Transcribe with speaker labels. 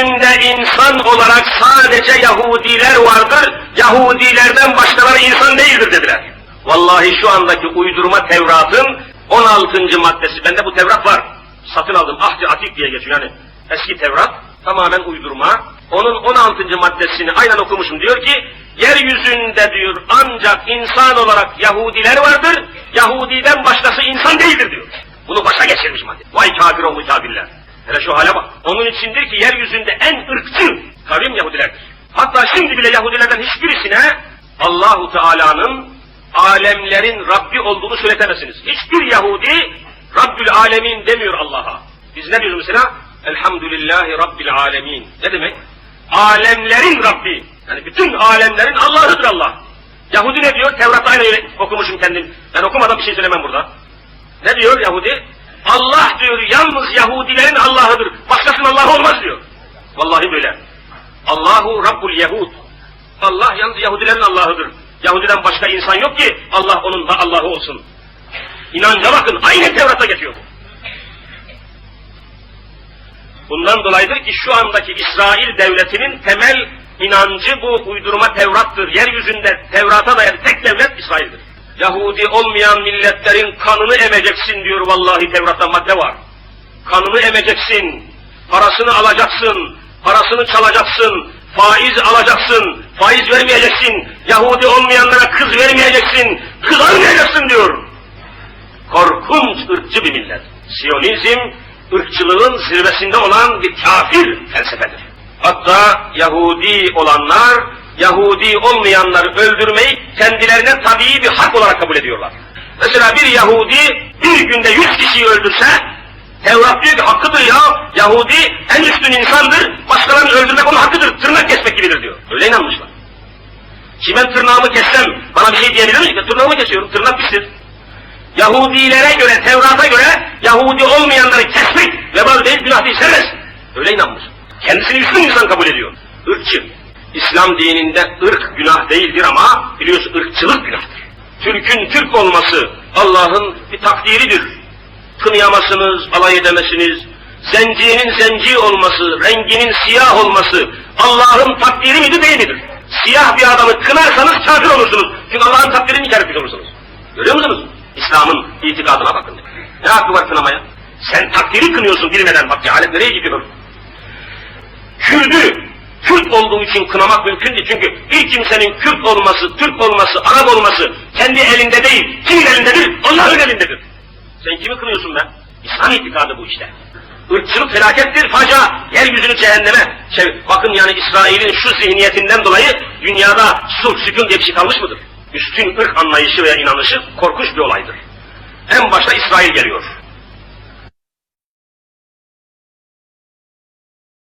Speaker 1: Yeryüzünde insan olarak sadece Yahudiler vardır, Yahudilerden başkaları insan değildir dediler. Vallahi şu andaki uydurma Tevrat'ın 16. maddesi, bende bu Tevrat var. Satın aldım, Ahdi Atik diye geçiyor yani. Eski Tevrat, tamamen uydurma. Onun 16. maddesini aynen okumuşum. Diyor ki, yeryüzünde diyor ancak insan olarak Yahudiler vardır, Yahudiden başkası insan değildir diyor. Bunu başa geçirmiş madde. Vay kafir oğlu kafirler. Hele şu hale bak. Onun içindir ki yeryüzünde en ırkçı kavim Yahudilerdir. Hatta şimdi bile Yahudilerden hiçbirisine Allahu Teala'nın alemlerin Rabbi olduğunu söyletemezsiniz. Hiçbir Yahudi Rabbül Alemin demiyor Allah'a. Biz ne diyoruz mesela? Elhamdülillahi Rabbil Alemin. Ne demek? Alemlerin Rabbi. Yani bütün alemlerin Allah'ıdır Allah. Yahudi ne diyor? Tevrat'ta aynı okumuşum kendim. Ben okumadan bir şey söylemem burada. Ne diyor Yahudi? Allah diyor yalnız Yahudilerin Allah'ıdır. Başkasının Allah'ı olmaz diyor. Vallahi böyle. Allahu Rabbul Yehud. Allah yalnız Yahudilerin Allah'ıdır. Yahudiden başka insan yok ki Allah onun da Allah'ı olsun. İnanca bakın aynı Tevrat'a geçiyor bu. Bundan dolayıdır ki şu andaki İsrail devletinin temel inancı bu uydurma Tevrat'tır. Yeryüzünde Tevrat'a dayalı tek devlet İsrail'dir. Yahudi olmayan milletlerin kanını emeceksin diyor vallahi Tevrat'ta madde var. Kanını emeceksin, parasını alacaksın, parasını çalacaksın, faiz alacaksın, faiz vermeyeceksin, Yahudi olmayanlara kız vermeyeceksin, kız almayacaksın diyor. Korkunç ırkçı bir millet. Siyonizm, ırkçılığın zirvesinde olan bir kafir felsefedir. Hatta Yahudi olanlar, Yahudi olmayanları öldürmeyi kendilerine tabii bir hak olarak kabul ediyorlar. Mesela bir Yahudi bir günde yüz kişiyi öldürse, Tevrat diyor ki hakkıdır ya, Yahudi en üstün insandır, başkalarını öldürmek onun hakkıdır, tırnak kesmek gibidir diyor. Öyle inanmışlar. Ki ben tırnağımı kessem, bana bir şey diyebilir miyim? Tırnağımı kesiyorum, tırnak pistir. Yahudilere göre, Tevrat'a göre Yahudi olmayanları kesmek vebal değil, günah değil, serbest. Öyle inanmış. Kendisini üstün insan kabul ediyor. Irkçı. İslam dininde ırk günah değildir ama biliyorsun ırkçılık günahtır. Türk'ün Türk olması Allah'ın bir takdiridir. Kınıyamazsınız, alay edemezsiniz. Zencinin zenci olması, renginin siyah olması Allah'ın takdiri midir değil midir? Siyah bir adamı kınarsanız kafir olursunuz. Çünkü Allah'ın takdirini inkar etmiş olursunuz. Görüyor musunuz? İslam'ın itikadına bakın. Ne hakkı var kınamaya? Sen takdiri kınıyorsun bilmeden bak cehalet nereye gidiyor? Kürdü Kürt olduğu için kınamak mümkün. Çünkü bir kimsenin Kürt olması, Türk olması, Arap olması kendi elinde değil. Kimin elindedir? Allah'ın elindedir. Sen kimi kınıyorsun be? İslam itikadı bu işte. Irkçılık felakettir, facia, yeryüzünü cehenneme. Şey, bakın yani İsrail'in şu zihniyetinden dolayı dünyada sulh, sükun diye bir şey kalmış mıdır? Üstün ırk anlayışı veya inanışı korkunç bir olaydır. En başta İsrail geliyor.